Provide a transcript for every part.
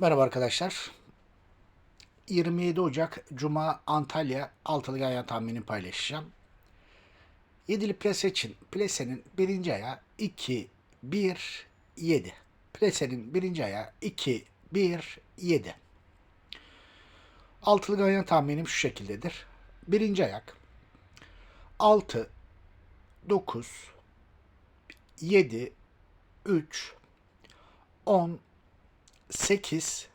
Merhaba arkadaşlar. 27 Ocak Cuma Antalya altılı ganyan tahminini paylaşacağım. Yedili plase için plesenin birinci ayağı 2, 1, 7. Plesenin birinci ayağı 2, 1, 7. Altılı ganyan tahminim şu şekildedir. Birinci ayak 6, 9, 7, 3, 10, 8,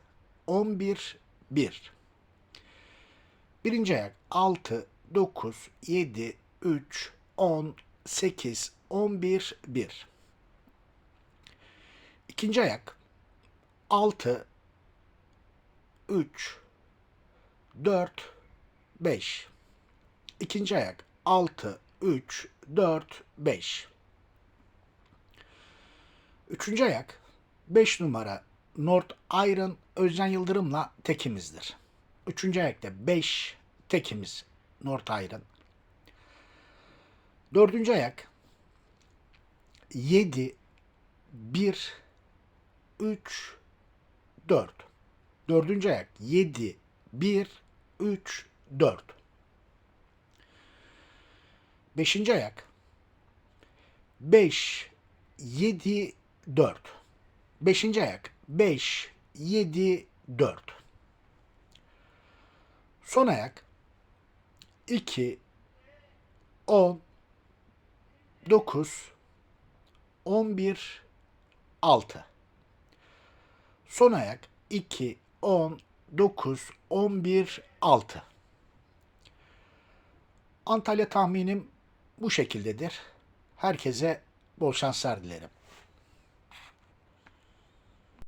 11, 1. Birinci ayak 6, 9, 7, 3, 10, 8, 11, 1. İkinci ayak 6, 3, 4, 5. İkinci ayak 6, 3, 4, 5. Üçüncü ayak 5 numara North Iron Özcan Yıldırım'la tekimizdir. Üçüncü ayakta 5 tekimiz North Iron. Dördüncü ayak 7 1 3 4. Dördüncü ayak 7 1 3 4. Beşinci ayak 5 7 4. Beşinci ayak 5 7 4. Son ayak 2 10 9 11 6. Son ayak 2 10 9 11 6. Antalya tahminim bu şekildedir. Herkese bol şanslar dilerim.